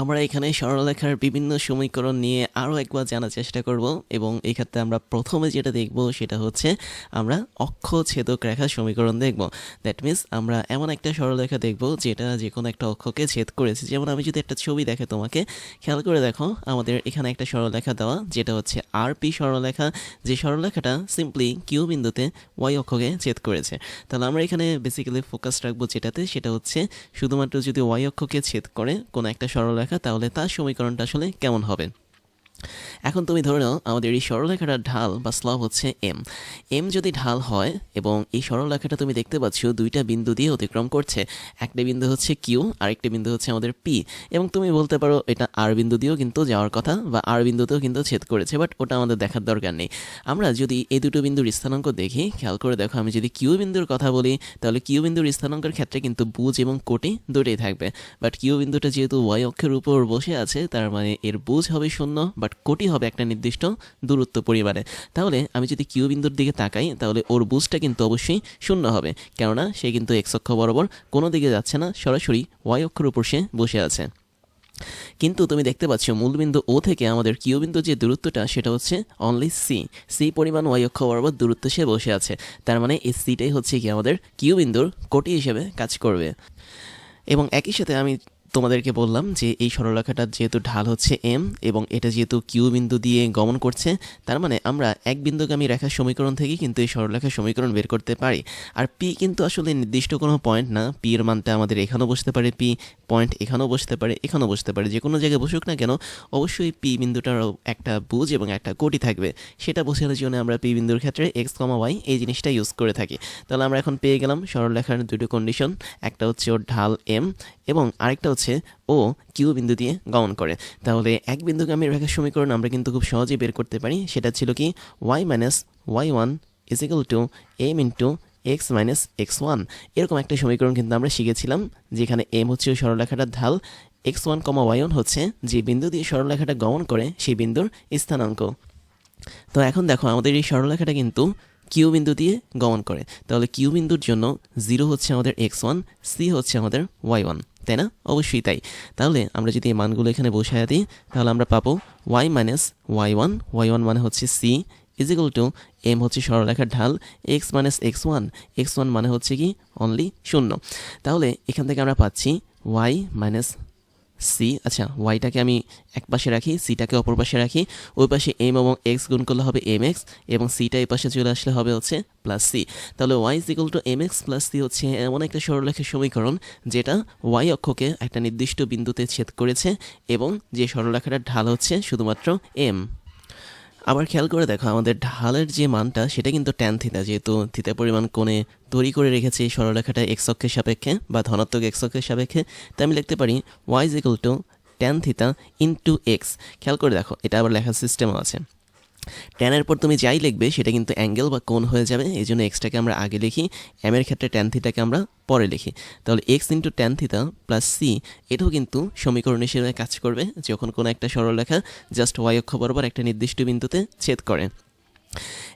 আমরা এখানে সরলরেখার বিভিন্ন সমীকরণ নিয়ে আরও একবার জানার চেষ্টা করব এবং এই ক্ষেত্রে আমরা প্রথমে যেটা দেখব সেটা হচ্ছে আমরা অক্ষ ছেদক রেখা সমীকরণ দেখব। দ্যাট মিন্স আমরা এমন একটা সরলরেখা দেখব যেটা যে কোনো একটা অক্ষকে ছেদ করেছে। যেমন আমি যদি একটা ছবি দেখে তোমাকে, খেয়াল করে দেখো আমাদের এখানে একটা সরলরেখা দেওয়া, যেটা হচ্ছে আর পি সরলরেখা। যে সরলরেখাটা সিম্পলি কিউ বিন্দুতে ওয়াই অক্ষকে ছেদ করেছে। তাহলে আমরা এখানে বেসিক্যালি ফোকাস রাখব যেটাতে, সেটা হচ্ছে শুধুমাত্র যদি ওয়াই অক্ষকে ছেদ করে কোনো একটা সরলরেখা তাহলে তার সমীকরণটা আসলে কেমন হবে? এখন তুমি ধরে নাও, আমাদের এই সরলরেখাটার ঢাল বা স্লব হচ্ছে এম এম যদি ঢাল হয় এবং এই সরলরেখাটা তুমি দেখতে পাচ্ছ, দুইটা বিন্দু দিয়ে অতিক্রম করছে। একটা বিন্দু হচ্ছে কিউ আরেকটা বিন্দু হচ্ছে আমাদের পি এবং তুমি বলতে পারো, এটা আর বিন্দু দিয়েও কিন্তু যাওয়ার কথা বা আর বিন্দুতেও কিন্তু ছেদ করেছে বাট ওটা আমাদের দেখার দরকার নেই। আমরা যদি এই দুটো বিন্দুর স্থানাঙ্ক দেখি, খেয়াল করে দেখো, আমি যদি কিউ বিন্দুর কথা বলি, তাহলে কিউ বিন্দুর স্থানাঙ্কের ক্ষেত্রে কিন্তু বুজ এবং কোটি দুটোই থাকবে। বাট কিউ বিন্দুটা যেহেতু ওয়াই অক্ষের উপর বসে আছে, তার মানে এর বুঝ হবে শূন্য বাট কোটি হবে একটা নির্দিষ্ট দূরত্ব পরিমাণে তাহলে আমি যদি কিউ বিন্দুর দিকে তাকাই, তাহলে ওর বুঝটা কিন্তু অবশ্যই শূন্য হবে। কেননা সে কিন্তু এক্স অক্ষ বরাবর কোনো দিকে যাচ্ছে না, সরাসরি ওয়াই অক্ষের উপর সে বসে আছে। কিন্তু তুমি দেখতে পাচ্ছ, মূলবিন্দু ও থেকে আমাদের কিউ বিন্দু যে দূরত্বটা, সেটা হচ্ছে অনলি সি সি পরিমাণ ওয়াই অক্ষ বরাবর দূরত্ব সে বসে আছে। তার মানে এই সিটাই হচ্ছে কি আমাদের কিউ বিন্দুর কোটি হিসেবে কাজ করবে। এবং একই সাথে আমি তোমাদেরকে বললাম যে এই সরলরেখাটা যেহেতু ঢাল হচ্ছে এম এবং এটা যেহেতু কিউ বিন্দু দিয়ে গমন করছে, তার মানে আমরা এক বিন্দুগামী রেখার সমীকরণ থেকে কিন্তু এই সরলরেখার সমীকরণ বের করতে পারি। আর পি কিন্তু আসলে নির্দিষ্ট কোনো পয়েন্ট না পি এর মানটা আমাদের এখানেও বসতে পারে পি পয়েন্ট এখানেও বসতে পারে, এখানেও বসতে পারে, যে কোনো জায়গায় বসুক না কেন, অবশ্যই পি বিন্দুটার একটা বুঝ এবং একটা কোটি থাকবে। সেটা বোঝানোর জন্য আমরা পি বিন্দুর ক্ষেত্রে এক্স কমা ওয়াই এই জিনিসটা ইউজ করে থাকি। তাহলে আমরা এখন পেয়ে গেলাম সরলরেখার দুটো কন্ডিশন একটা হচ্ছে ওর ঢাল এম এবং আরেকটা হচ্ছে ও কিউ বিন্দু দিয়ে গমন করে। তাহলে এক বিন্দুগামী রেখার সমীকরণ আমরা কিন্তু খুব সহজেই বের করতে পারি। সেটা ছিল কি Y minus Y one is equal to M into X minus X one. এরকম একটা সমীকরণ কিন্তু আমরা শিখেছিলাম, যেখানে এম হচ্ছে সরলরেখাটার ঢাল, X one comma Y one হচ্ছে যে বিন্দু দিয়ে সরলরেখাটা গমন করে সেই বিন্দুর স্থানাঙ্ক। তো এখন দেখো, আমাদের এই সরলরেখাটা কিন্তু কিউ বিন্দু দিয়ে গমন করে। তাহলে কিউ বিন্দুর জন্য জিরো হচ্ছে আমাদের এক্স ওয়ান সি হচ্ছে আমাদের ওয়াই ওয়ান। তাই না? অবশ্যই তাই। তাহলে আমরা যদি এই মানগুলো এখানে বসায় দিই, তাহলে আমরা পাবো Y minus Y one. Y one মানে হচ্ছে C is equal to M হচ্ছে সরলরেখার ঢাল X minus X one X one মানে হচ্ছে কি অনলি শূন্য। তাহলে এখান থেকে আমরা পাচ্ছি ওয়াই মাইনাস সি আচ্ছা ওয়াইটাকে আমি এক পাশে রাখি সিটাকে অপর পাশে রাখি, ওই পাশে এম এবং এক্স গুণ করলে হবে এম এক্স এবং সিটা এই পাশে চলে আসলে হবে হচ্ছে প্লাস সি তাহলে Y is equal to M X plus C হচ্ছে এমন একটা সরলরেখার সমীকরণ, যেটা ওয়াই অক্ষকে একটা নির্দিষ্ট বিন্দুতে ছেদ করেছে, এবং যে সরলরেখাটার ঢাল হচ্ছে শুধুমাত্র এম আবার খেয়াল করে দেখো, আমাদের ঢালের যে মানটা, সেটা কিন্তু ট্যান থিতা যেহেতু থিতা পরিমাণ কোণে তৈরি করে রেখেছে এই সরলরেখাটা এক্স অক্ষের সাপেক্ষে বা ধনাত্মক এক্স অক্ষের সাপেক্ষে, তাই আমি লিখতে পারি Y is equal to tan theta into X খেয়াল করে দেখো, এটা আবার লেখার সিস্টেমও আছে। ট্যানের পর তুমি যাই লিখবে, সেটা কিন্তু অ্যাঙ্গেল বা কোণ হয়ে যাবে। এই জন্য এক্সটাকে আমরা আগে লিখি এমের ক্ষেত্রে ট্যান থিটাকে আমরা পরে লিখি। তাহলে X into tan theta plus C এটাও কিন্তু সমীকরণ হিসেবে কাজ করবে, যখন কোনো একটা সরলরেখা জাস্ট ওয়াই অক্ষ বরাবর একটা নির্দিষ্ট বিন্দুতে ছেদ করে।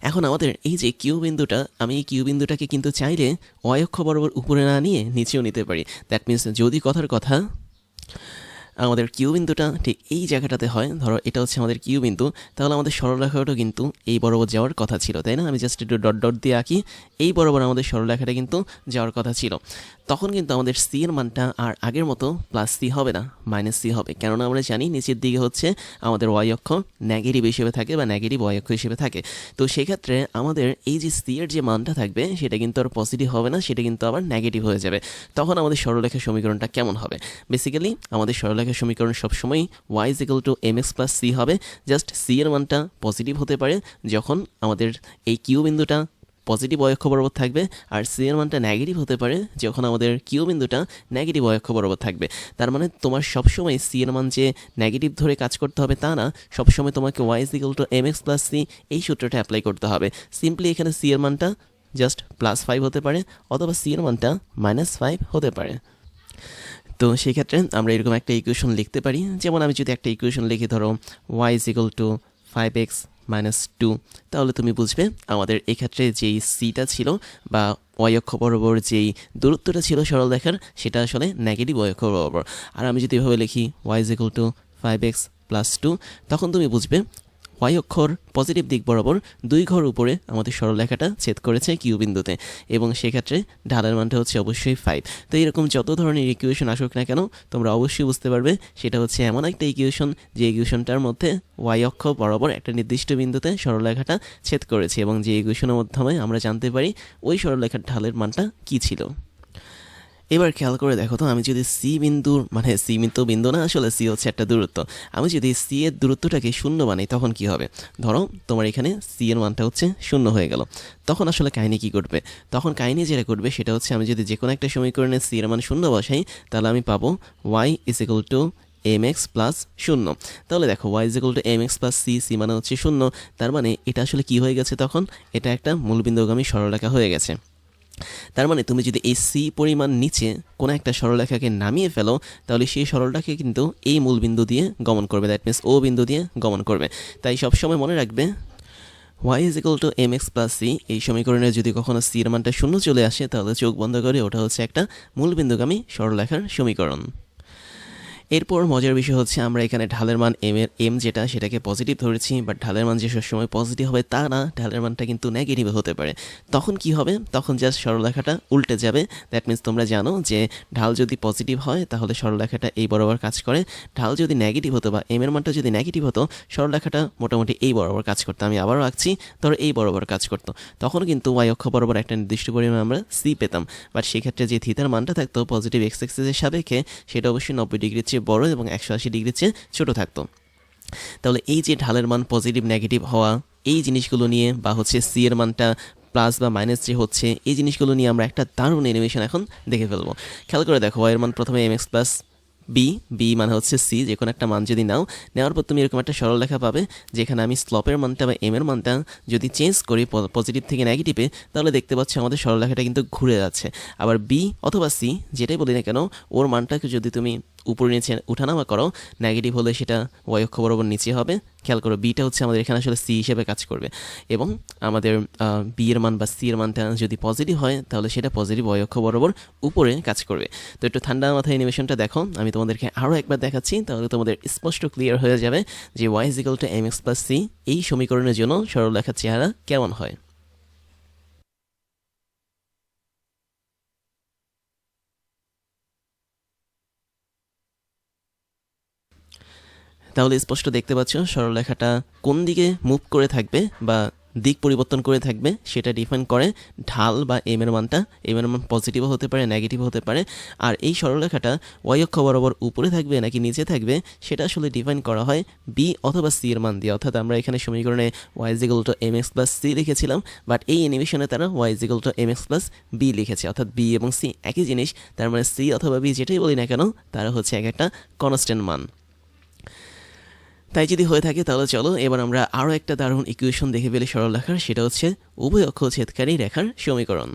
এখন আমাদের এই যে কিউ বিন্দুটা, আমি এই কিউ বিন্দুটাকে কিন্তু চাইলে ওয়াই অক্ষ বরাবর উপরে না নিয়ে নিচেও নিতে পারি। দ্যাট মিনস যদি কথার কথা আমাদের কিউ বিন্দুটা ঠিক এই জায়গাটাতে হয়। ধরো এটা হচ্ছে আমাদের কিউ বিন্দু। তাহলে আমাদের সরলরেখাটাও কিন্তু এই বরাবর যাওয়ার কথা ছিল, তাই না? আমি জাস্ট একটু ডট ডট দিয়ে আঁকি। এই বরাবর আমাদের সরলরেখাটা কিন্তু যাওয়ার কথা ছিল। তখন কিন্তু আমাদের সি এর মানটা আর আগের মতো প্লাস সি হবে না মাইনাস সি হবে। কেননা আমরা জানি নিচের দিকে হচ্ছে আমাদের ওয়াই অক্ষ নেগেটিভ হিসেবে থাকে বা নেগেটিভ ওয়াই অক্ষ হিসেবে থাকে। তো সেক্ষেত্রে আমাদের এই যে সি এর যে মানটা থাকবে, সেটা কিন্তু আর পজিটিভ হবে না, সেটা কিন্তু আবার নেগেটিভ হয়ে যাবে। তখন আমাদের সরলরেখার সমীকরণটা কেমন হবে? বেসিক্যালি আমাদের সরলরেখার সমীকরণ সবসময়ই Y is to M X plus C হবে। জাস্ট সি এর মানটা পজিটিভ হতে পারে যখন আমাদের এই কিউ বিন্দুটা পজিটিভ অয়ক্ষ বরাবর থাকবে আর সি এর মানটা নেগেটিভ হতে পারে, যখন আমাদের কিউ বিন্দুটা নেগেটিভ অয়ক্ষ বরাবর থাকবে। তার মানে তোমার সবসময় সি এর মান যে নেগেটিভ ধরে কাজ করতে হবে তা না, সবসময় তোমাকে Y is equal to M X plus C এই সূত্রটা অ্যাপ্লাই করতে হবে। সিম্পলি এখানে সি এর মানটা জাস্ট প্লাস ফাইভ হতে পারে, অথবা সি এর মানটা মাইনাস ফাইভ হতে পারে। তো সেই ক্ষেত্রে আমরা এরকম একটা ইকুয়েশন লিখতে পারি। যেমন আমি যদি একটা ইকুয়েশন লিখি, ধরো Y is equal to five X minus two তাহলে তুমি বুঝবে আমাদের এক্ষেত্রে যেই সিটা ছিল বা অয়ক্ষ বরাবর যেই দূরত্বটা ছিল সরল দেখার সেটা আসলে নেগেটিভ অয়ক্ষ বরাবর। আর আমি যদি এভাবে লিখি Y is to five X plus two তখন তুমি বুঝবে ওয়াই অক্ষর পজিটিভ দিক বরাবর দুই ঘর উপরে আমাদের সরলরেখাটা ছেদ করেছে কিউ বিন্দুতে এবং সেক্ষেত্রে ঢালের মানটা হচ্ছে অবশ্যই ফাইভ তো এরকম যত ধরনের ইকুয়েশন আসুক না কেন, তোমরা অবশ্যই বুঝতে পারবে সেটা হচ্ছে এমন একটা ইকুয়েশন যে ইকুয়েশনটার মধ্যে ওয়াই অক্ষ বরাবর একটা নির্দিষ্ট বিন্দুতে সরলরেখাটা ছেদ করেছে এবং যে ইকুয়েশনের মাধ্যমে আমরা জানতে পারি ওই সরলরেখার ঢালের মানটা কী ছিল। এবার খেয়াল করে দেখো তো, আমি যদি সি বিন্দুর মানে সি বিন্দু বিন্দু না, আসলে সি হচ্ছে একটা দূরত্ব। আমি যদি সি এর দূরত্বটাকে শূন্য বানাই, তখন কি হবে? ধরো, তোমার এখানে সি এর মানটা হচ্ছে শূন্য হয়ে গেল। তখন আসলে কাহিনী কি করবে তখন কাহিনী যেটা করবে সেটা হচ্ছে আমি যদি যে কোনো একটা সমীকরণে সি এর মান শূন্য বসাই, তাহলে আমি পাবো Y is equal to M X plus শূন্য। তাহলে দেখো Y is equal to M X plus C C মানে হচ্ছে শূন্য। তার মানে এটা আসলে কি হয়ে গেছে তখন? এটা একটা মূলবিন্দুগামী সরলরেখা হয়ে গেছে। তার মানে তুমি যদি এই সি পরিমাণ নিচে কোনো একটা সরলরেখাকে নামিয়ে ফেলো, তাহলে সেই সরলটাকে কিন্তু এই মূল বিন্দু দিয়ে গমন করবে। দ্যাট মিনস ও বিন্দু দিয়ে গমন করবে। তাই সবসময় মনে রাখবে Y is equal to M X plus C এই সমীকরণে যদি কখনো সির মানটা শূন্য চলে আসে, তাহলে চোখ বন্ধ করে ওটা হচ্ছে একটা মূলবিন্দুগামী সরলরেখার সমীকরণ। এরপর মজার বিষয় হচ্ছে আমরা এখানে ঢালের মান এম এর এম যেটা সেটাকে পজিটিভ ধরেছি বাট ঢালের মান যে সবসময় পজিটিভ হবে তা না, ঢালের মানটা কিন্তু নেগেটিভ হতে পারে। তখন কি হবে? তখন জাস্ট সরলরেখাটা উল্টে যাবে। দ্যাট মিনস তোমরা জানো যে ঢাল যদি পজিটিভ হয়, তাহলে সরলরেখাটা এই বরাবর কাজ করে। ঢাল যদি নেগেটিভ হতো বা এম এর মানটা যদি নেগেটিভ হতো, সরলরেখাটা মোটামুটি এই বরাবর কাজ করতো। আমি আবারও আঁকছি ধরো এই বরাবর কাজ করতো। তখন কিন্তু ওয়াই অক্ষ বরাবর একটা নির্দিষ্ট পরিমাণে আমরা সি পেতাম। বাট সেক্ষেত্রে যে থিতার মানটা থাকতো পজিটিভ এক্স এক্সেসের সাপেক্ষে, সেটা অবশ্যই নব্বই ডিগ্রির চেয়ে বড় এবং একশো আশি ডিগ্রির চেয়ে ছোটো থাকতো। তাহলে এই যে ঢালের মান পজিটিভ নেগেটিভ হওয়া, এই জিনিসগুলো নিয়ে বা হচ্ছে সি এর মানটা প্লাস বা মাইনাস যে হচ্ছে, এই জিনিসগুলো নিয়ে আমরা একটা দারুণ অ্যানিমেশন এখন দেখে ফেলব। খেয়াল করে দেখো এর মান প্রথমে M X plus B B মানে হচ্ছে সি যে কোনো একটা মান যদি নাও, নেওয়ার পর তুমি এরকম একটা সরল লেখা পাবে, যেখানে আমি স্লপের মানটা বা এম এর মানটা যদি চেঞ্জ করি পজিটিভ থেকে নেগেটিভে তাহলে দেখতে পাচ্ছি আমাদের সরলরেখাটা কিন্তু ঘুরে যাচ্ছে। আবার বি অথবা সি যেটাই বলি না কেন, ওর মানটাকে যদি তুমি উপরে নিচে উঠানামা করো নেগেটিভ হলে সেটা ওয়াই অক্ষ বরাবর নিচে হবে। খেয়াল করো বিটা হচ্ছে আমাদের এখানে আসলে সি হিসেবে কাজ করবে। এবং আমাদের বি এর মান বা সি এর মানটা যদি পজিটিভ হয়, তাহলে সেটা পজিটিভ ওয়াই অক্ষ বরাবর উপরে কাজ করবে। তো একটু ঠান্ডা মাথায় অ্যানিমেশনটা দেখো, আমি তোমাদেরকে আরও একবার দেখাচ্ছি, তাহলে তোমাদের স্পষ্ট ক্লিয়ার হয়ে যাবে যে Y is equal to M X plus C এই সমীকরণের জন্য সরলরেখার চেহারা কেমন হয়। তাহলে স্পষ্ট দেখতে পাচ্ছ সরলরেখাটা কোন দিকে মুভ করে থাকবে বা দিক পরিবর্তন করে থাকবে সেটা ডিফাইন করে ঢাল বা এম এর মানটা। এম এর মান পজিটিভও হতে পারে নেগেটিভ হতে পারে। আর এই সরলরেখাটা ওয়াই অক্ষ বরাবর উপরে থাকবে নাকি নিচে থাকবে সেটা আসলে ডিফাইন করা হয় বি অথবা সি এর মান দিয়ে। অর্থাৎ আমরা এখানে সমীকরণে Y is equal to M X plus C লিখেছিলাম বাট এই অ্যানিমেশনে তারা Y is equal to M X plus B লিখেছে। অর্থাৎ বি এবং সি একই জিনিস, তার মানে সি অথবা বি যেটাই বলি না কেন, তারা হচ্ছে এক একটা কনস্ট্যান্ট মান। তাই যদি হয়ে থাকে, তাহলে চলো, এবার আমরা আরও একটা দারুণ ইকুয়েশন দেখে ফেলি সরল রেখার সেটা হচ্ছে উভয় অক্ষ ছেদকারী রেখার সমীকরণ।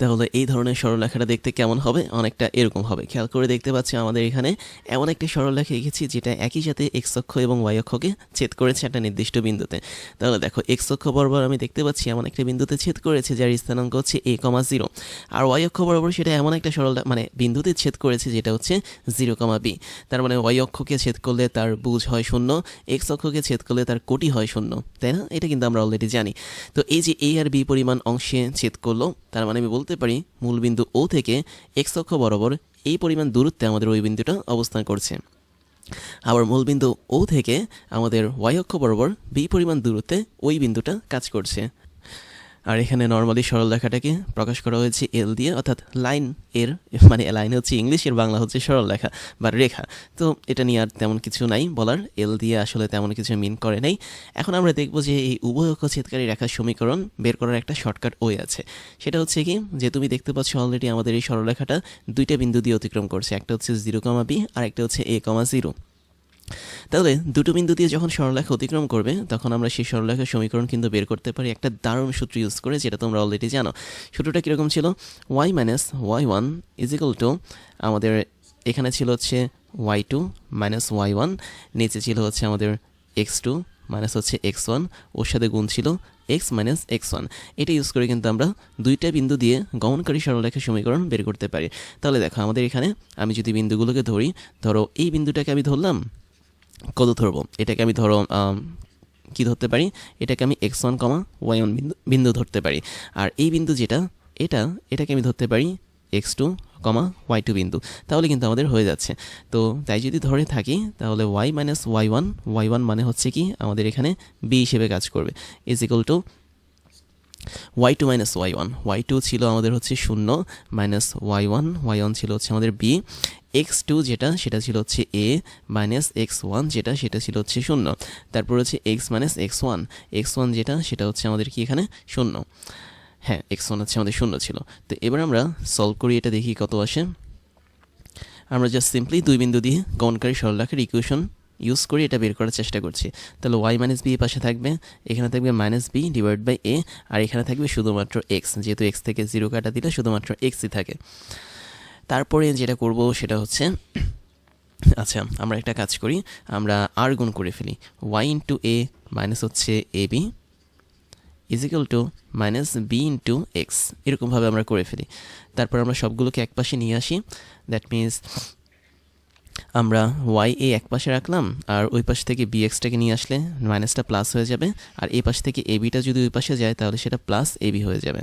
তাহলে এই ধরনের সরলরেখাটা দেখতে কেমন হবে? অনেকটা এরকম হবে। খেয়াল করে দেখতে পাচ্ছি আমাদের এখানে এমন একটি সরলরেখা এঁকেছি যেটা একই সাথে এক্স অক্ষ এবং ওয়াই অক্ষকে ছেদ করেছে একটা নির্দিষ্ট বিন্দুতে। তাহলে দেখো এক্স অক্ষ বরাবর আমি দেখতে পাচ্ছি এমন একটা বিন্দুতে ছেদ করেছে যার স্থানাঙ্ক হচ্ছে এ কমা জিরো আর ওয়াই অক্ষ বরাবর সেটা এমন একটা সরল মানে বিন্দুতে ছেদ করেছে যেটা হচ্ছে জিরো কমা বি তার মানে ওয়াই অক্ষকে ছেদ করলে তার বুঝ হয় শূন্য এক্স অক্ষকে ছেদ করলে তার কোটি হয় শূন্য। তাই না? এটা কিন্তু আমরা অলরেডি জানি। তো এই যে এ আর বি পরিমাণ অংশে ছেদ করল, তার মানে আমি বলতে পারি, মূলবিন্দু ও থেকে এক্স অক্ষ বরাবর এই পরিমাণ দূরত্বে আমাদের ওই বিন্দুটা অবস্থান করছে। আবার মূলবিন্দু ও থেকে আমাদের ওয়াই অক্ষ বরাবর বি পরিমাণ দূরত্বে ওই বিন্দুটা কাজ করছে। আর এখানে নর্মালি সরল রেখাটাকে প্রকাশ করা হয়েছে এল দিয়ে, অর্থাৎ লাইন এর মানে লাইন হচ্ছে ইংলিশ এর বাংলা হচ্ছে সরল রেখা বা রেখা। তো এটা নিয়ে আর তেমন কিছু নাই বলার। এল দিয়ে আসলে তেমন কিছু মিন করে নাই। এখন আমরা দেখব যে এই উভয় ছেদকারী রেখার সমীকরণ বের করার একটা শর্টকাট ওয়ে আছে। সেটা হচ্ছে কি, যে তুমি দেখতে পাচ্ছ অলরেডি আমাদের এই সরলরেখাটা দুইটা বিন্দু দিয়ে অতিক্রম করছে। একটা হচ্ছে জিরো কমা বি আর একটা হচ্ছে এ কমা জিরো তাহলে দুটো বিন্দু দিয়ে যখন সরলরেখা অতিক্রম করবে, তখন আমরা সেই সরলরেখার সমীকরণ কিন্তু বের করতে পারি একটা দারুণ সূত্র ইউজ করে, যেটা তোমরা অলরেডি জানো। সূত্রটা কীরকম ছিল? Y minus Y one is equal to আমাদের এখানে ছিল হচ্ছে Y two minus Y one নিচে ছিল হচ্ছে আমাদের এক্স টু মাইনাস হচ্ছে এক্স ওয়ান ওর সাথে গুণ ছিল এক্স মাইনাস এক্স ওয়ান এটা ইউজ করে কিন্তু আমরা দুইটা বিন্দু দিয়ে গমনকারী সরলরেখা সমীকরণ বের করতে পারি। তাহলে দেখো, আমাদের এখানে আমি যদি বিন্দুগুলোকে ধরি, ধরো এই বিন্দুটাকে আমি ধরলাম কত ধরবো? এটাকে আমি ধরো কি ধরতে পারি? এটাকে আমি X one comma Y one বিন্দু বিন্দু ধরতে পারি। আর এই বিন্দু যেটা, এটা, এটাকে আমি ধরতে পারি X two comma Y two বিন্দু। তাহলে কিন্তু আমাদের হয়ে যাচ্ছে। তো তাই যদি ধরে থাকি, তাহলে Y minus Y one Y one মানে হচ্ছে কি, আমাদের এখানে বি হিসেবে কাজ করবে। Is equal to Y two minus Y one Y two ছিল আমাদের হচ্ছে শূন্য minus Y one Y one ছিল হচ্ছে আমাদের বি এক্স টু যেটা, সেটা ছিল হচ্ছে এ মাইনাস এক্স ওয়ান যেটা, সেটা ছিল হচ্ছে শূন্য। তারপর হচ্ছে X minus X one X one যেটা, সেটা হচ্ছে আমাদের কি এখানে? শূন্য। হ্যাঁ এক্স ওয়ান হচ্ছে আমাদের শূন্য ছিল। তো এবার আমরা সলভ করি, এটা দেখি কত আসে। আমরা জাস্ট সিম্পলি দুই বিন্দু দিয়ে গমনকারী সরলরেখার ইকুয়েশন ইউজ করে এটা বের করার চেষ্টা করছি। তাহলে ওয়াই মাইনাস বি পাশে থাকবে, এখানে থাকবে minus B divide by A আর এখানে থাকবে শুধুমাত্র এক্স যেহেতু এক্স থেকে জিরো কাটা দিলে শুধুমাত্র এক্সই থাকে। তারপরে যেটা করব সেটা হচ্ছে আচ্ছা আমরা একটা কাজ করি, আমরা আর গুণ করে ফেলি। ওয়াই ইন্টু এ মাইনাস হচ্ছে A B is equal to minus B into X এরকমভাবে আমরা করে ফেলি। তারপর আমরা সবগুলোকে এক পাশে নিয়ে আসি দ্যাট মিন্স আমরা ওয়াই এ এক পাশে রাখলাম, আর ওই পাশ থেকে বি এক্সটাকে নিয়ে আসলে মাইনাসটা প্লাস হয়ে যাবে, আর এই পাশ থেকে এ বিটা যদি ওই পাশে যায়, তাহলে সেটা প্লাস এ বি হয়ে যাবে।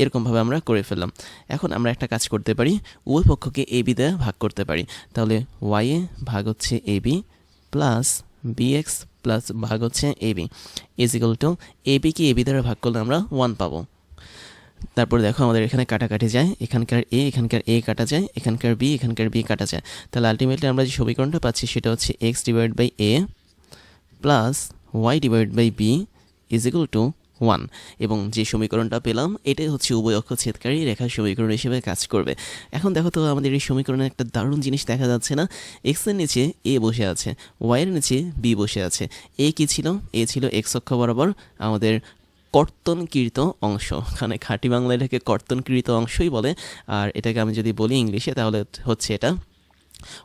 এরকমভাবে আমরা করে ফেললাম। এখন আমরা একটা কাজ করতে পারি, উভয় পক্ষকে এ বি দ্বারা ভাগ করতে পারি। তাহলে ওয়াই এ ভাগ হচ্ছে A B plus B X plus ভাগ হচ্ছে A B is equal to A bike A B দ্বারা ভাগ করলে আমরা ওয়ান পাবো। তারপর দেখো আমাদের এখানে কাটাকাটি যায়, এখানকার এ এখানকার এ কাটা যায়, এখানকার বি এখানকার বি কাটা যায়। তাহলে আলটিমেটলি আমরা যে সমীকরণটা পাচ্ছি সেটা হচ্ছে X divide by A plus Y divide by B is equal to one এবং যে সমীকরণটা পেলাম, এটাই হচ্ছে উভয় অক্ষ ছেদকারী রেখার সমীকরণ হিসেবে কাজ করবে। এখন দেখো তো আমাদের এই সমীকরণে একটা দারুণ জিনিস দেখা যাচ্ছে না। এক্সের নিচে এ বসে আছে ওয়াইয়ের নিচে বি বসে আছে। এ কি ছিল? এ ছিল এক্স অক্ষ বরাবর আমাদের কর্তনকৃত অংশ। মানে খাঁটি বাংলায় এটাকে কর্তনকৃত অংশই বলে। আর এটাকে আমি যদি বলি ইংলিশে, তাহলে হচ্ছে এটা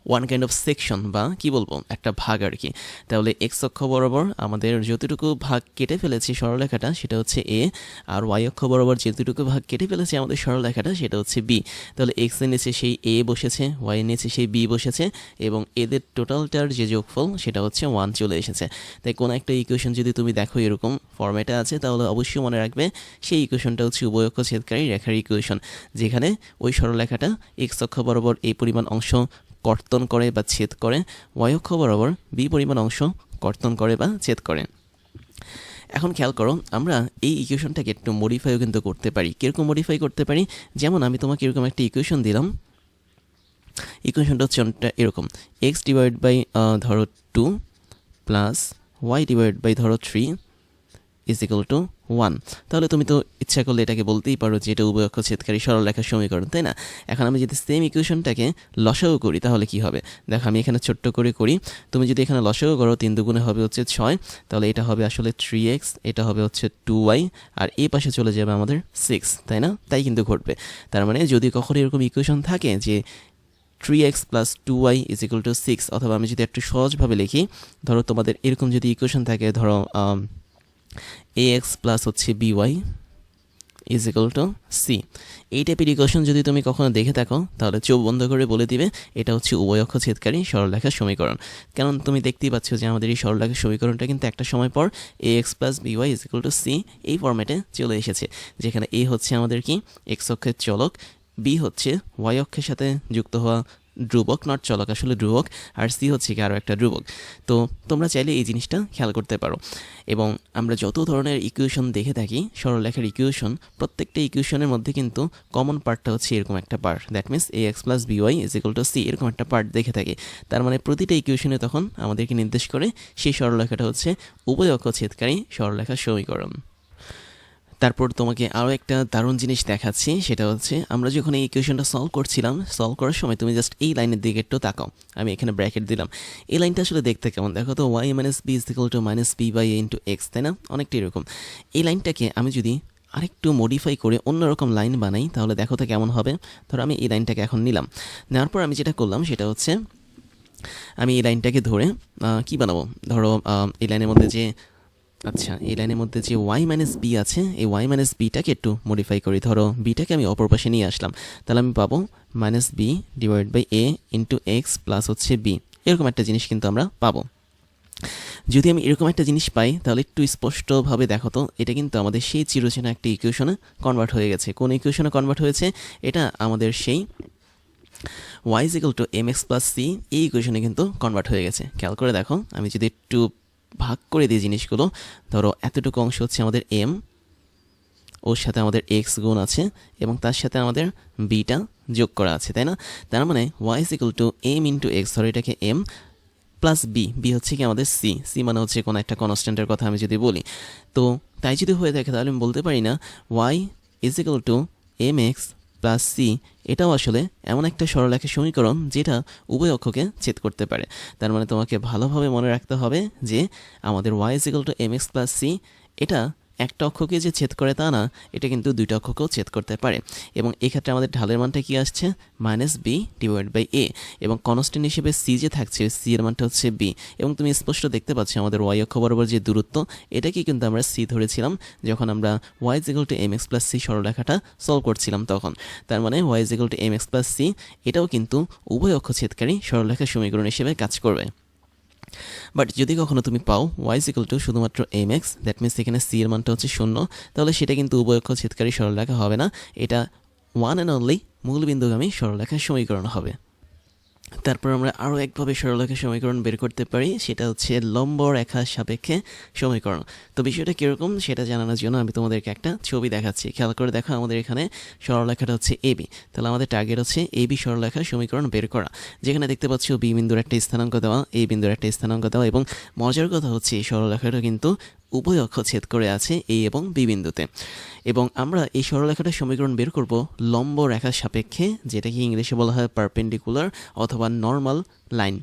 ওয়ান কাইন্ড অফ সেকশন বা কি বলব? একটা ভাগ আর কি তাহলে এক্স অক্ষ বরাবর আমাদের যতটুকু ভাগ কেটে ফেলেছি সরলরেখাটা, সেটা হচ্ছে এ আর ওয়াই অক্ষ বরাবর যতটুকু ভাগ কেটে ফেলেছি আমাদের সরলরেখাটা, সেটা হচ্ছে বি তাহলে এক্সের নিচে সেই এ বসেছে ওয়াই এর নিচে সেই বি বসেছে, এবং এদের টোটালটার যে যোগফল, সেটা হচ্ছে ওয়ান চলে এসেছে। তাই কোনো একটা ইকুয়েশন যদি তুমি দেখো এরকম ফর্ম্যাটে আছে, তাহলে অবশ্যই মনে রাখবে, সেই ইকুয়েশনটা হচ্ছে উভয়ক্ষ ছেদকারী রেখার ইকুয়েশন যেখানে ওই সরলরেখাটা এক্স অক্ষ বরাবর এই পরিমাণ অংশ কর্তন করে বা ছেদ করে। অক্ষ বরাবর বি পরিমাণ অংশ কর্তন করে বা ছেদ করে। এখন খেয়াল করো, আমরা এই ইকুয়েশনটাকে একটু মডিফাইও কিন্তু করতে পারি। কীরকম মডিফাই করতে পারি? যেমন আমি তোমাকে এরকম একটা ইকুয়েশন দিলাম। ইকুয়েশনটা হচ্ছে এরকম। এক্স ডিভাইড বাই ধরো two plus Y divide by ধরো three is equal to one. তাহলে তুমি তো ইচ্ছা করলে এটাকে বলতেই পারো যে এটা উভয় অক্ষ ছেদকারী সরলরেখার সমীকরণ, তাই না? এখন আমি যদি সেম ইকুয়েশনটাকে লসাগু করি, তাহলে কি হবে? দেখো, আমি এখানে ছোট্ট করে করি। তুমি যদি এখানে লসাগু করো, তিন দুগুণে হবে হচ্ছে ছয়। তাহলে এটা হবে আসলে থ্রি এক্স এটা হবে হচ্ছে টু ওয়াই আর এই পাশে চলে যাবে আমাদের সিক্স তাই না? তাই কিন্তু ঘটবে। তার মানে যদি কখনো এরকম ইকুয়েশন থাকে যে three X plus two Y is equal to six অথবা আমি যদি একটু সহজভাবে লিখি, ধরো তোমাদের এরকম যদি ইকুয়েশন থাকে, ধরো এ এক্স প্লাস হচ্ছে B Y is equal to C এই টাইপের ইকুয়েশন যদি তুমি কখনো দেখে থাকো, তাহলে চোখ বন্ধ করে বলে দিবে, এটা হচ্ছে উভয়ক্ষ ছেদকারী সরলরেখার সমীকরণ। কারণ তুমি দেখতেই পাচ্ছ যে আমাদের এই সরলরেখার সমীকরণটা কিন্তু একটা সময় পর A X plus B Y is equal to C এই ফর্ম্যাটে চলে এসেছে, যেখানে এ হচ্ছে আমাদের কি? এক্স অক্ষের চলক বি হচ্ছে ওয়াই অক্ষের সাথে যুক্ত হওয়া ধ্রুবক নট চলক, আসলে ধ্রুবক, আর সি হচ্ছে কি আরও একটা ধ্রুবক। তো তোমরা চাইলে এই জিনিসটা খেয়াল করতে পারো। এবং আমরা যত ধরনের ইকুয়েশন দেখে থাকি, সরলরেখার ইকুয়েশন প্রত্যেকটা ইকুয়েশনের মধ্যে কিন্তু কমন পার্টটা হচ্ছে এরকম একটা part that means A X plus B Y is equal to C এরকম একটা পার্ট দেখে থাকি। তার মানে প্রতিটা ইকুয়েশনে তখন আমাদেরকে নির্দেশ করে, সেই সরলরেখাটা হচ্ছে উভয় অক্ষ ছেদকারী সরলরেখার সমীকরণ। তারপর তোমাকে আরও একটা দারুণ জিনিস দেখাচ্ছি, সেটা হচ্ছে আমরা যখন এই ইকুয়েশনটা সলভ করছিলাম সলভ করার সময় তুমি জাস্ট এই লাইনের দিকে একটু তাকাও। আমি এখানে ব্র্যাকেট দিলাম। এই লাইনটা আসলে দেখতে কেমন? দেখো তো Y minus B is equal to minus B by into X তাই না? অনেকটা এরকম। এই লাইনটাকে আমি যদি আরেকটু মডিফাই করে অন্যরকম লাইন বানাই, তাহলে দেখো তো কেমন হবে। ধরো আমি এই লাইনটাকে এখন নিলাম। নেওয়ার পর আমি যেটা করলাম, সেটা হচ্ছে আমি এই লাইনটাকে ধরে কি বানাবো? ধরো এই লাইনের মধ্যে যে আচ্ছা এই লাইনের মধ্যে যে ওয়াই মাইনাস বি আছে, এই ওয়াই মাইনাস বিটাকে একটু মডিফাই করি। ধরো বিটাকে আমি অপর পাশে নিয়ে আসলাম। তাহলে আমি পাবো minus B divide by A into X plus হচ্ছে বি এরকম একটা জিনিস কিন্তু আমরা পাবো। যদি আমি এরকম একটা জিনিস পাই, তাহলে একটু স্পষ্টভাবে দেখো তো, এটা কিন্তু আমাদের সেই চিরচেনা একটা ইকুয়েশনে কনভার্ট হয়ে গেছে। কোন ইকুয়েশনে কনভার্ট হয়েছে? এটা আমাদের সেই Y is equal to M X plus C এই ইকুয়েশনে কিন্তু কনভার্ট হয়ে গেছে। খেয়াল করে দেখো, আমি যদি একটু ভাগ করে দিই জিনিসগুলো, ধরো এতটুকু অংশ হচ্ছে আমাদের এম ওর সাথে আমাদের এক্স গুণ আছে এবং তার সাথে আমাদের বিটা যোগ করা আছে, তাই না? তার মানে Y equal to M into X ধরো এটাকে এম প্লাস বি বি হচ্ছে কি আমাদের সি সি মানে হচ্ছে কোনো একটা কনস্ট্যান্টের কথা আমি যদি বলি। তো তাই যদি হয়ে থাকে তাহলে আমি বলতে পারি না Y is equal to M X plus C এটাও আসলে এমন একটা সরলরেখা সমীকরণ যেটা উভয় অক্ষকে ছেদ করতে পারে। তার মানে তোমাকে ভালোভাবে মনে রাখতে হবে যে আমাদের Y is equal to M X plus C এটা একটা অক্ষকে যে ছেদ করে তা না, এটা কিন্তু দুইটা অক্ষকেও ছেদ করতে পারে। এবং এক্ষেত্রে আমাদের ঢালের মানটা কি আসছে? Minus B divide by A. এবং কনস্ট্যান্ট হিসেবে সি যে থাকছে সি এর মানটা হচ্ছে বি এবং তুমি স্পষ্ট দেখতে পাচ্ছ আমাদের ওয়াই অক্ষ বরাবর যে দূরত্ব, এটাকে কিন্তু আমরা সি ধরেছিলাম যখন আমরা Y is equal to M X plus C সরলরেখাটা solve করছিলাম তখন। তার মানে Y is equal to M X plus C এটাও কিন্তু উভয় অক্ষ ছেদকারী সরলরেখা সমীকরণ হিসেবে কাজ করবে। বাট যদি কখনো তুমি পাও ওয়াইজ ইকুয়াল টু শুধুমাত্র এম এক্স দ্যাট মিনস এখানে সি এর মানটা হচ্ছে শূন্য, তাহলে সেটা কিন্তু উভয়ক্ষ ছেদকারী সরলরেখা হবে না। এটা ওয়ান অ্যান্ড অনলি মূলবিন্দুগামী সরলরেখার সমীকরণ হবে। তারপর আমরা আরও একভাবে সরলরেখা সমীকরণ বের করতে পারি, সেটা হচ্ছে লম্ব রেখার সাপেক্ষে সমীকরণ। তো বিষয়টা কীরকম সেটা জানানোর জন্য আমি তোমাদেরকে একটা ছবি দেখাচ্ছি। খেয়াল করে দেখো আমাদের এখানে সরলরেখাটা হচ্ছে এবি তাহলে আমাদের টার্গেট হচ্ছে এবি সরলরেখার সমীকরণ বের করা। যেখানে দেখতে পাচ্ছ বি বিন্দুর একটা স্থানাঙ্ক দেওয়া এই বিন্দুর একটা স্থানাঙ্ক দেওয়া এবং মজার কথা হচ্ছে এই সরলরেখাটা কিন্তু উভয় ছেদ করে আছে এ এবং বি বিন্দুতে। এবং আমরা এই সরলরেখাটার সমীকরণ বের করব লম্ব রেখার সাপেক্ষে, যেটাকে ইংলিশে বলা হয় পারপেন্ডিকুলার অথবা নর্মাল লাইন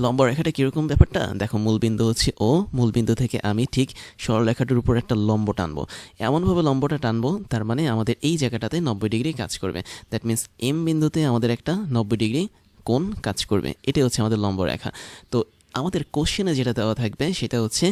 লম্ব রেখাটা কীরকম ব্যাপারটা? দেখো মূলবিন্দু হচ্ছে ও মূলবিন্দু থেকে আমি ঠিক সরলরেখাটার উপর একটা লম্ব টানবো। এমনভাবে লম্বটা টানবো, তার মানে আমাদের এই জায়গাটাতে নব্বই ডিগ্রি কাজ করবে। দ্যাট মিন্স এম বিন্দুতে আমাদের একটা নব্বই ডিগ্রি কোণ কাজ করবে। এটাই হচ্ছে আমাদের লম্ব রেখা। তো আমাদের কোশ্চেনে যেটা দেওয়া থাকবে সেটা হচ্ছে,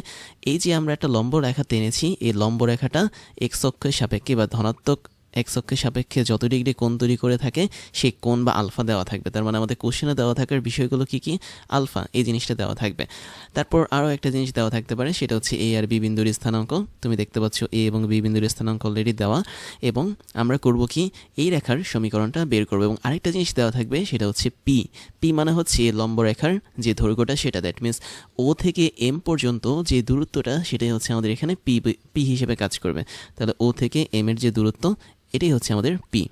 এই যে আমরা একটা লম্ব রেখা টেনেছি, এই লম্ব রেখাটা এক্স অক্ষের সাপেক্ষে বা ধনাত্মক এক্স অক্ষের সাপেক্ষে যত ডিগ্রি কোণ তৈরি করে থাকে, সেই কোণ বা আলফা দেওয়া থাকবে। তার মানে আমাদের কোশ্চেনে দেওয়া থাকার বিষয়গুলো কি কি? আলফা, এই জিনিসটা দেওয়া থাকবে। তারপর আরও একটা জিনিস দেওয়া থাকতে পারে, সেটা হচ্ছে এ আর বি বিন্দুর স্থানাঙ্ক। তুমি দেখতে পাচ্ছ এ এবং বি বিন্দুর স্থানাঙ্ক অলরেডি দেওয়া। এবং আমরা করব কি? এই রেখার সমীকরণটা বের করব। এবং আরেকটা জিনিস দেওয়া থাকবে, সেটা হচ্ছে পি পি মানে হচ্ছে লম্ব রেখার যে দৈর্ঘ্যটা, সেটা দ্যাট মিন্স ও থেকে এম পর্যন্ত যে দূরত্বটা, সেটাই হচ্ছে আমাদের এখানে পি পি হিসেবে কাজ করবে। তাহলে ও থেকে এম এর যে দূরত্ব এটাই হচ্ছে আমাদের পি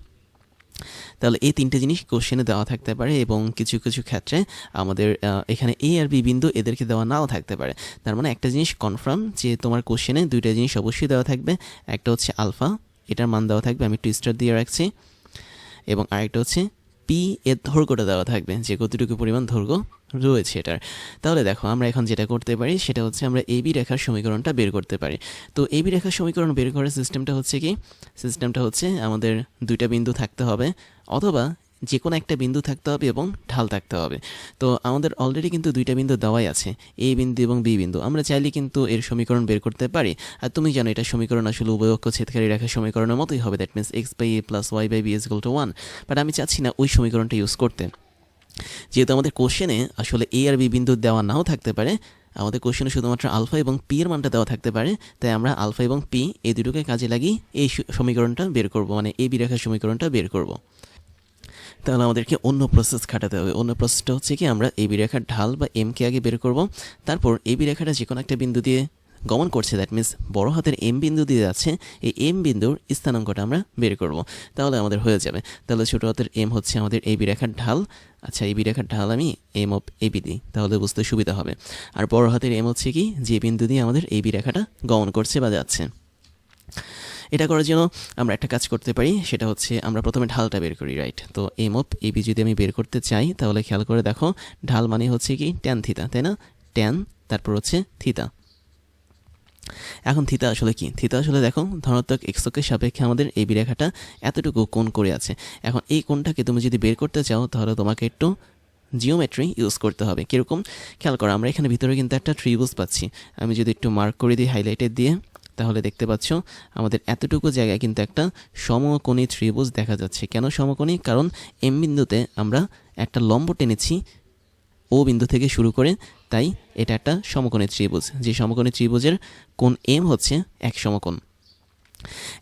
তাহলে এই তিনটে জিনিস কোশ্চেনে দেওয়া থাকতে পারে এবং কিছু কিছু ক্ষেত্রে আমাদের এখানে এ আর বি বিন্দু এদেরকে দেওয়া নাও থাকতে পারে। তার মানে একটা জিনিস কনফার্ম যে তোমার কোশ্চেনে দুইটা জিনিস অবশ্যই দেওয়া থাকবে। একটা হচ্ছে আলফা এটার মান দেওয়া থাকবে, আমি টুইস্টার দিয়ে রাখছি। এবং আরেকটা হচ্ছে পি এর ধর্গটা দেওয়া থাকবে, যে কতটুকু পরিমাণ দৈর্ঘ্য রয়েছে এটার। তাহলে দেখো, আমরা এখন যেটা করতে পারি, সেটা হচ্ছে আমরা এবি রেখার সমীকরণটা বের করতে পারি। তো এবি রেখার সমীকরণ বের করার সিস্টেমটা হচ্ছে কি? সিস্টেমটা হচ্ছে আমাদের দুইটা বিন্দু থাকতে হবে, অথবা যে কোনো একটা বিন্দু থাকতে হবে এবং ঢাল থাকতে হবে। তো আমাদের অলরেডি কিন্তু দুইটা বিন্দু দেওয়াই আছে এ বিন্দু এবং বি বিন্দু। আমরা চাইলে কিন্তু এর সমীকরণ বের করতে পারি। আর তুমি জানো, এটা সমীকরণ আসলে উভয়ক্ষ ছেদকারী রেখার সমীকরণের মতোই হবে। That means X by A plus Y by B is to one but আমি চাচ্ছি না ওই সমীকরণটা ইউজ করতে। যেহেতু আমাদের কোশ্চেনে আসলে এ আর বি বিন্দু দেওয়া নাও থাকতে পারে, আমাদের কোশ্চেনে শুধুমাত্র আলফা এবং পি এর মানটা দেওয়া থাকতে পারে, তাই আমরা আলফা এবং পি এই দুটোকে কাজে লাগিয়ে এই সমীকরণটা বের করব মানে এ বি রেখার সমীকরণটা বের করব। তাহলে আমাদেরকে অন্য প্রসেস খাটাতে হবে। অন্য প্রসেসটা হচ্ছে কি, আমরা এবি রেখার ঢাল বা এমকে আগে বের করব। তারপর এবি রেখাটা যে কোনো একটা বিন্দু দিয়ে গমন করছে দ্যাট মিন্স বড় হাতের এম বিন্দু দিয়ে যাচ্ছে, এই এম বিন্দুর স্থানাঙ্কটা আমরা বের করব। তাহলে আমাদের হয়ে যাবে। তাহলে ছোটো হাতের এম হচ্ছে আমাদের এবি রেখার ঢাল। আচ্ছা এবি রেখার ঢাল আমি এম অফ এবি দিই, তাহলে বুঝতে সুবিধা হবে। আর বড় হাতের এম হচ্ছে কি, যে বিন্দু দিয়ে আমাদের এবি রেখাটা গমন করছে বা যাচ্ছে। এটা করার জন্য আমরা একটা কাজ করতে পারি, সেটা হচ্ছে আমরা প্রথমে ঢালটা বের করি রাইট তো এম অফ এবি যদি আমি বের করতে চাই, তাহলে খেয়াল করে দেখো, ঢাল মানে হচ্ছে কি ট্যান থিতা তাই না? ট্যান তারপর হচ্ছে থিতা এখন থিতা আসলে কি? থিতা আসলে দেখো, ধনাত্মক এক্সকের সাপেক্ষে আমাদের এই রেখাটা এতটুকু কোণ করে আছে। এখন এই কোণটাকে তুমি যদি বের করতে চাও, তাহলে তোমাকে একটু জিওমেট্রি ইউজ করতে হবে। কীরকম? খেয়াল করো, আমরা এখানে ভিতরে কিন্তু একটা ট্রিবুজ পাচ্ছি। আমি যদি একটু মার্ক করে দিই হাইলাইটের দিয়ে তাহলে দেখতে পাচ্ছ, আমাদের এতটুকু জায়গায় কিন্তু একটা সমকোণী ত্রিভুজ দেখা যাচ্ছে। কেন সমকোণী? কারণ এম বিন্দুতে আমরা একটা লম্ব টেনেছি ও বিন্দু থেকে শুরু করে, তাই এটা একটা সমকোণী ত্রিভুজ। যে সমকোণী ত্রিভুজের কোণ এম হচ্ছে এক সমকোণ।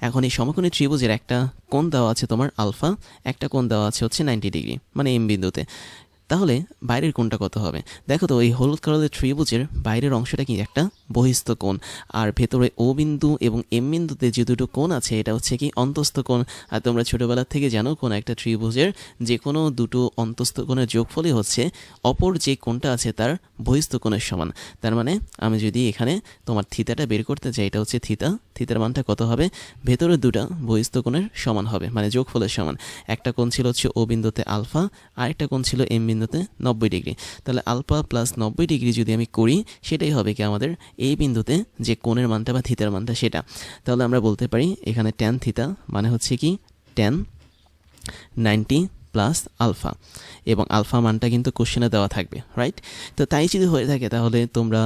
এখন এই সমকোণী ত্রিভুজের একটা কোণ দেওয়া আছে তোমার আলফা, একটা কোণ দেওয়া আছে হচ্ছে নাইনটি ডিগ্রি মানে এম বিন্দুতে। তাহলে বাইরের কোণটা কত হবে? দেখো তো, এই হলুদ কালারের ত্রিভুজের বাইরের অংশটা কি একটা বহিস্থ কোণ। আর ভেতরে ও বিন্দু এবং এম বিন্দুতে যে দুটো কোণ আছে, এটা হচ্ছে কি অন্তস্থ কোণ। আর তোমরা ছোটোবেলার থেকে জানো, কোন একটা ত্রিভুজের যে কোনো দুটো অন্তস্থ কোণের যোগফলই হচ্ছে অপর যে কোণটা আছে তার বহিস্থ কোণের সমান। তার মানে আমি যদি এখানে তোমার থিতাটা বের করতে চাই, এটা হচ্ছে থিতা। থিতার মানটা কত হবে? ভেতরের দুটা বহিস্থ কোণের সমান হবে মানে যোগফলের সমান। একটা কোণ ছিল হচ্ছে ও বিন্দুতে আলফা, আরেকটা কোণ ছিল এম বিন্দুতে নব্বই ডিগ্রি। তাহলে আলফা প্লাস নব্বই ডিগ্রি যদি আমি করি, সেটাই হবে কি আমাদের এই বিন্দুতে যে কোণের মানটা বা থিতার মানটা সেটা। তাহলে আমরা বলতে পারি এখানে ট্যান থিতা মানে হচ্ছে কি ট্যান নাইনটি প্লাস আলফা। এবং আলফা মানটা কিন্তু কোশ্চেনে দেওয়া থাকবে রাইট তো তাই যদি হয়ে থাকে তাহলে তোমরা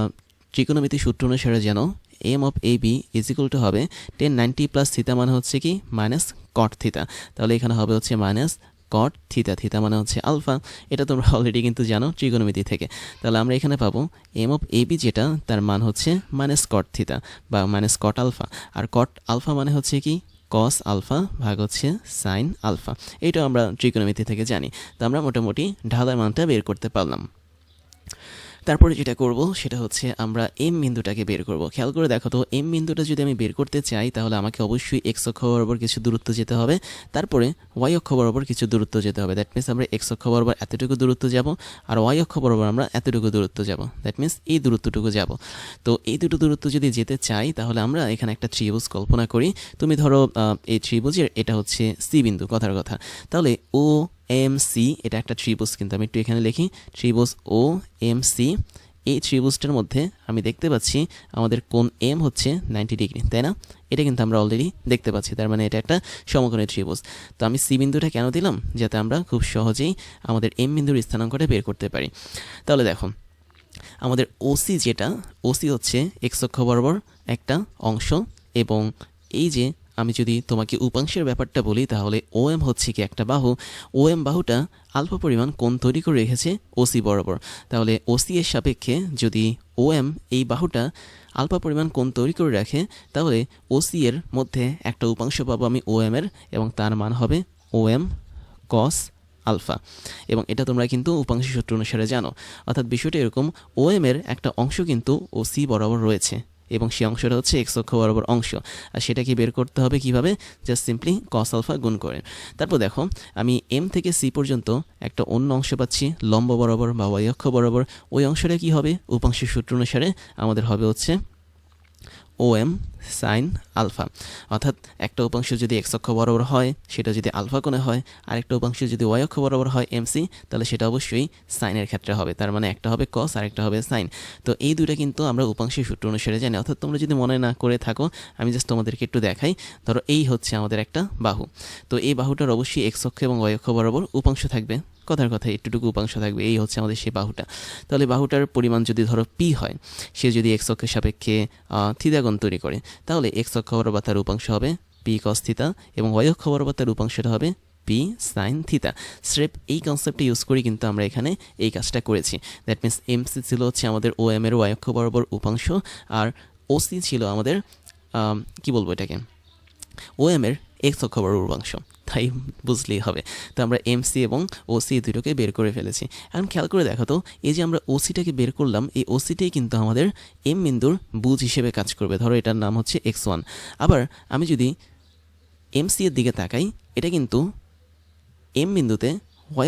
ত্রিকোণমিতি সূত্র অনুসারে জানো M of A B is equal to হবে টেন নাইনটি প্লাস থিতা মানে হচ্ছে কি মাইনাস কট থিতা। তাহলে এখানে হবে হচ্ছে মাইনাস কট থিতা থিতা মানে হচ্ছে আলফা এটা তোমরা অলরেডি কিন্তু জানো ত্রিকোণমিতি থেকে। তাহলে আমরা এখানে পাবো এম অফ এ বি যেটা, তার মান হচ্ছে মাইনাস কট থিতা বা মাইনাস কট আলফা আর কট আলফা মানে হচ্ছে কি? কস আলফা ভাগ হচ্ছে সাইন আলফা এইটা আমরা ত্রিকোণমিতি থেকে জানি। তো আমরা মোটামুটি ঢালার মানটা বের করতে পারলাম। তারপরে যেটা করব সেটা হচ্ছে আমরা এম বিন্দুটাকে বের করব। খেয়াল করে দেখো তো এম বিন্দুটা যদি আমি বের করতে চাই, তাহলে আমাকে অবশ্যই এক্স অক্ষ বরাবর কিছু দূরত্ব যেতে হবে। তারপরে ওয়াই অক্ষ বরাবর কিছু দূরত্ব যেতে হবে। দ্যাট মিনস আমরা এক্স অক্ষ বরাবর এতটুকু দূরত্ব যাব আর ওয়াই অক্ষ বরাবর আমরা এতটুকু দূরত্ব যাব। দ্যাট মিনস এই দূরত্বটুকু যাব। তো এই দুটো দূরত্ব যদি যেতে চাই, তাহলে আমরা এখানে একটা ত্রিভুজ কল্পনা করি। তুমি ধরো এই ত্রিভুজের এটা হচ্ছে সি বিন্দু, কথার কথা। তাহলে ও এম সি এটা একটা ত্রিভুজ কিন্তু আমি একটু এখানে লিখি ত্রিভুজ ও এম সি এই ত্রিভুজটার মধ্যে আমি দেখতে পাচ্ছি আমাদের কোন এম হচ্ছে নাইনটি ডিগ্রি তাই না? এটা কিন্তু আমরা অলরেডি দেখতে পাচ্ছি, তার মানে এটা একটা সমকোণী ত্রিভুজ তো আমি সি বিন্দুটা কেন দিলাম? যাতে আমরা খুব সহজেই আমাদের এম বিন্দুর স্থানাঙ্কটা বের করতে পারি। তাহলে দেখো, আমাদের ওসি যেটা ওসি হচ্ছে এক্স অক্ষ বরাবর একটা অংশ এবং এই যে আমি যদি তোমাকে উপাংশের ব্যাপারটা বলি, তাহলে ও এম হচ্ছে কি একটা বাহু। ও এম বাহুটা অল্প পরিমাণ কোণ তৈরি করে রেখেছে ওসি বরাবর। তাহলে ওসি এর সাপেক্ষে যদি ও এম এই বাহুটা অল্প পরিমাণ কোণ তৈরি করে রাখে, তাহলে ওসি এর মধ্যে একটা উপাংশ পাবো আমি ও এম এর, এবং তার মান হবে ও এম কস আলফা। এবং এটা তোমরা কিন্তু উপাংশ সূত্র অনুসারে জানো। অর্থাৎ বিষয়টা এরকম ও এম এর একটা অংশ কিন্তু ও সি বরাবর রয়েছে। এবং সেই অংশটা হচ্ছে এক্স অক্ষ বরাবর অংশ। আর সেটাকে বের করতে হবে কীভাবে? জাস্ট সিম্পলি কস আলফা গুণ করে। তারপর দেখো, আমি এম থেকে সি পর্যন্ত একটা অন্য অংশ পাচ্ছি, লম্ব বরাবর বা ওয়াই অক্ষ বরাবর। ওই অংশটা কি হবে? উপাংশ সূত্র অনুসারে আমাদের হবে হচ্ছে ও এম সাইন আলফা অর্থাৎ একটা উপাংশ যদি এক্স অক্ষ বরাবর হয়, সেটা যদি আলফা কোণে হয় আর একটা উপাংশ যদি ওয়াই অক্ষ বরাবর হয় এমসি তাহলে সেটা অবশ্যই সাইনের ক্ষেত্রে হবে। তার মানে একটা হবে কস আর একটা হবে সাইন তো এই দুটো কিন্তু আমরা উপাংশের সূত্র অনুসারে জানি। অর্থাৎ তোমরা যদি মনে না করে থাকো, আমি জাস্ট তোমাদেরকে একটু দেখাই। ধরো এই হচ্ছে আমাদের একটা বাহু। তো এই বাহুটার অবশ্যই এক্স অক্ষ এবং ওয়াই অক্ষ বরাবর উপাংশ থাকবে। কথার কথা, একটুটুকু উপাংশ থাকবে। এই হচ্ছে আমাদের সেই বাহুটা। তাহলে বাহুটার পরিমাণ যদি ধরো পি হয়, সে যদি এক্স অক্ষের সাপেক্ষে থিতাগণ তৈরি করে, তাহলে এক্স অক্ষ বরাবর তার উপাংশ হবে পি কস থিতা এবং ওয়াই অক্ষ বরাবর তার উপাংশটা হবে পি সাইন থিতা স্রেপ এই কনসেপ্টটা ইউজ করি কিন্তু আমরা এখানে এই কাজটা করেছি। দ্যাট মিনস এমসি ছিল হচ্ছে আমাদের ও এম এর ওয়াই অক্ষ বরাবর উপাংশ, আর ওসি ছিল আমাদের কি বলব এটাকে? ও এম এর এক্স অক্ষ বরাবর উপাংশ। তাই বুঝলেই হবে। তো আমরা এমসি এবং ওসি দুটোকে বের করে ফেলেছি। এখন খেয়াল করে দেখো তো, এই যে আমরা ওসিটাকে বের করলাম, এই ওসিটাই কিন্তু আমাদের এম বিন্দুর বুঝ হিসেবে কাজ করবে। ধরো এটার নাম হচ্ছে এক্স ওয়ান আবার আমি যদি এমসি এর দিকে তাকাই, এটা কিন্তু এম বিন্দুতে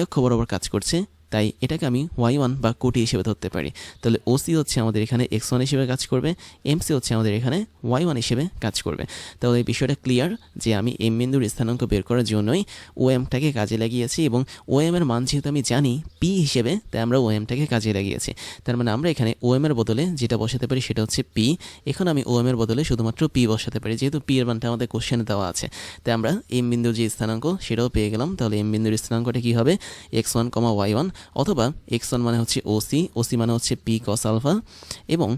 অক্ষ বরাবর কাজ করছে তাই এটাকে আমি ওয়াই ওয়ান বা কোটি হিসেবে ধরতে পারি। তাহলে ওসি হচ্ছে আমাদের এখানে এক্স ওয়ান হিসেবে কাজ করবে এমসি হচ্ছে আমাদের এখানে ওয়াই ওয়ান হিসেবে কাজ করবে। তাহলে এই বিষয়টা ক্লিয়ার যে আমি এম বিন্দুর স্থানাঙ্ক বের করার জন্যই ও এমটাকে কাজে লাগিয়েছি এবং ও এম এর মান যেহেতু আমি জানি পি হিসেবে, তাই আমরা ও এমটাকে কাজে লাগিয়েছি। তার মানে আমরা এখানে ও এম এর বদলে যেটা বসাতে পারি সেটা হচ্ছে পি এখন আমি ও এম এর বদলে শুধুমাত্র পি বসাতে পারি, যেহেতু পি এর মানটা আমাদের কোশ্চেনে দেওয়া আছে। তাই আমরা এম বিন্দুর যে স্থানাঙ্ক সেটাও পেয়ে গেলাম। তাহলে এম বিন্দুর স্থানাঙ্কটা কী হবে? X one comma Y one অথবা এক্স ওয়ান মানে হচ্ছে ওসি ওসি মানে হচ্ছে পি কস আলফা এবং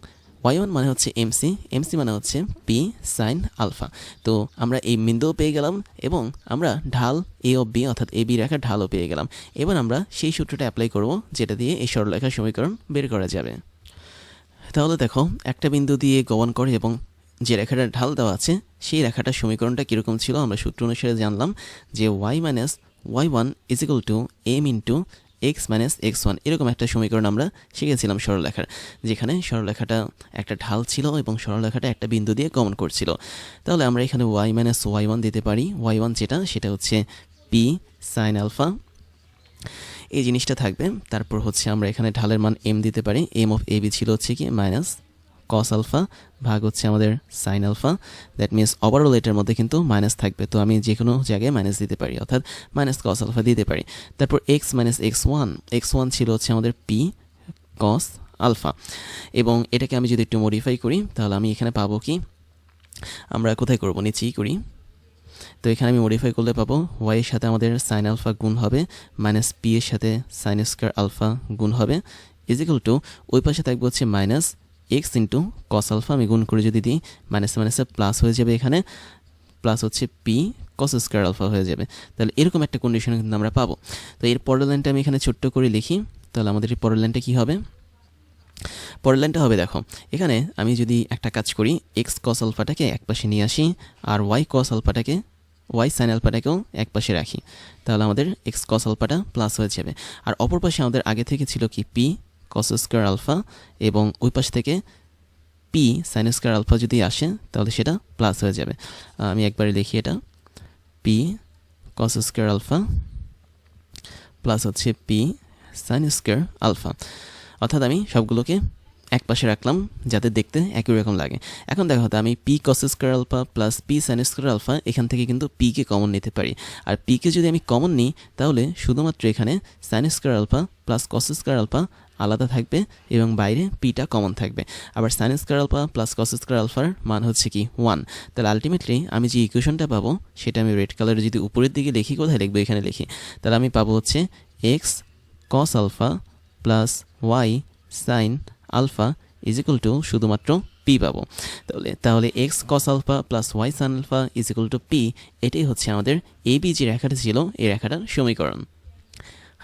ওয়াই ওয়ান মানে হচ্ছে এমসি এমসি মানে হচ্ছে পি সাইন আলফা তো আমরা এই বিন্দুও পেয়ে গেলাম এবং আমরা ঢাল এ ও বি অর্থাৎ এ বি রেখার ঢালও পেয়ে গেলাম। এবার আমরা সেই সূত্রটা অ্যাপ্লাই করব যেটা দিয়ে এই সরলরেখার সমীকরণ বের করা যাবে। তাহলে দেখো, একটা বিন্দু দিয়ে গমন করে এবং যে রেখাটা ঢাল দেওয়া আছে, সেই রেখাটার সমীকরণটা কীরকম ছিল আমরা সূত্র অনুসারে জানলাম যে Y minus Y one is to M into X minus X one এরকম একটা সমীকরণ আমরা শিখেছিলাম সরলরেখার, যেখানে সরলরেখাটা একটা ঢাল ছিল এবং সরলরেখাটা একটা বিন্দু দিয়ে গমন করছিল। তাহলে আমরা এখানে ওয়াই মাইনাস ওয়াই ওয়ান দিতে পারি। ওয়াই ওয়ান যেটা, সেটা হচ্ছে পি সাইন আলফা এই জিনিসটা থাকবে। তারপর হচ্ছে আমরা এখানে ঢালের মান এম দিতে পারি। এম অফ এ বি ছিল হচ্ছে কি? মাইনাস কস আলফা ভাগ হচ্ছে আমাদের sine alpha that means overall এটার মধ্যে কিন্তু মাইনাস থাকবে। তো আমি যে কোনো জায়গায় মাইনাস দিতে পারি, অর্থাৎ মাইনাস কস আলফা দিতে পারি। তারপর X minus X one X one ছিল হচ্ছে আমাদের পি কস আলফা এবং এটাকে আমি যদি একটু মডিফাই করি, তাহলে আমি এখানে পাবো কি? আমরা কোথায় করব? নিচেই করি। তো এখানে আমি মডিফাই করলে পাবো ওয়াই এর সাথে আমাদের সাইন আলফা গুণ হবে মাইনাস পি এর সাথে সাইন স্কোয়ার আলফা গুণ হবে। ইজিক্যাল টু ওই পাশে থাকবে হচ্ছে minus X into cos alpha আমি গুণ করে যদি দিই মাইনাস মাইনাসে প্লাস হয়ে যাবে এখানে প্লাস হচ্ছে পি কস স্কোয়ার আলফা হয়ে যাবে। তাহলে এরকম একটা কন্ডিশন কিন্তু আমরা পাবো। তো এর পরের লাইনটা আমি এখানে ছোট্ট করে লিখি, তাহলে আমাদের এই পরের লাইনটা কী হবে? পরের লাইনটা হবে দেখো, এখানে আমি যদি একটা কাজ করি এক্স কস আলফাটাকে এক পাশে নিয়ে আসি, আর ওয়াই কস আলফাটাকে ওয়াই সাইন আলফাটাকেও এক পাশে রাখি, তাহলে আমাদের এক্স কস আলফাটা প্লাস হয়ে যাবে। আর অপর পাশে আমাদের আগে থেকে ছিল কি পি কস স্কোয়ার আলফা এবং ওই পাশ থেকে পি সাইন স্কোয়ার আলফা যদি আসে, তাহলে সেটা প্লাস হয়ে যাবে। আমি একবারে লিখি এটা। P cos square alpha plus হচ্ছে পি সাইন স্কোয়ার আলফা অর্থাৎ আমি সবগুলোকে এক পাশে রাখলাম যাতে দেখতে একই রকম লাগে। এখন দেখো, তো আমি P cos square alpha plus P sine square alpha এখান থেকে কিন্তু পিকে কমন নিতে পারি। আর পিকে যদি আমি কমন নিই, তাহলে শুধুমাত্র এখানে sine square alpha plus cos square alpha আলাদা থাকবে এবং বাইরে পিটা কমন থাকবে। আবার sine square alpha plus cos square আলফার মান হচ্ছে কি ওয়ান তাহলে আলটিমেটলি আমি যে ইকুয়েশনটা পাবো, সেটা আমি রেড কালারে যদি উপরের দিকে লিখি, কোথায় লিখব? এখানে লিখি। তাহলে আমি পাবো হচ্ছে x cos alpha plus y sine alpha is equal to শুধুমাত্র পি পাবো। তাহলে তাহলে x cos alpha plus y sine alpha is equal to P এটাই হচ্ছে আমাদের এ বি যে রেখাটা ছিল, এই রেখাটার সমীকরণ।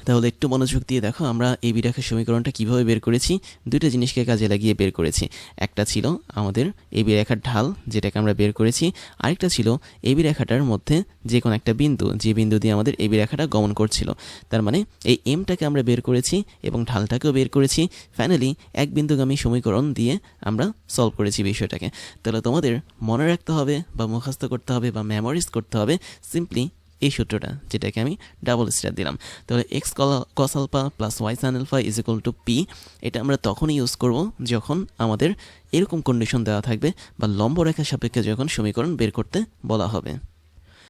তাহলে একটু মনোযোগ দিয়ে দেখো, আমরা এই বিরেখার সমীকরণটা কীভাবে বের করেছি? দুইটা জিনিসকে কাজে লাগিয়ে বের করেছি। একটা ছিল আমাদের এই বিরেখার ঢাল, যেটাকে আমরা বের করেছি। আরেকটা ছিল এই বিরেখাটার মধ্যে যে কোনো একটা বিন্দু, যে বিন্দু দিয়ে আমাদের এই বিরেখাটা গমন করছিল। তার মানে এই এমটাকে আমরা বের করেছি এবং ঢালটাকেও বের করেছি। ফাইনালি এক বিন্দুগামী সমীকরণ দিয়ে আমরা সলভ করেছি বিষয়টাকে। তাহলে তোমাদের মনে রাখতে হবে বা মুখস্থ করতে হবে বা মেমোরিজ করতে হবে। সিম্পলি এই সূত্রটা, যেটাকে আমি ডাবল স্টার দিলাম। তাহলে x cos alpha plus y sine alpha is equal to P এটা আমরা তখনই ইউজ করব যখন আমাদের এরকম কন্ডিশন দেওয়া থাকবে বা লম্ব রেখা সাপেক্ষে যখন সমীকরণ বের করতে বলা হবে।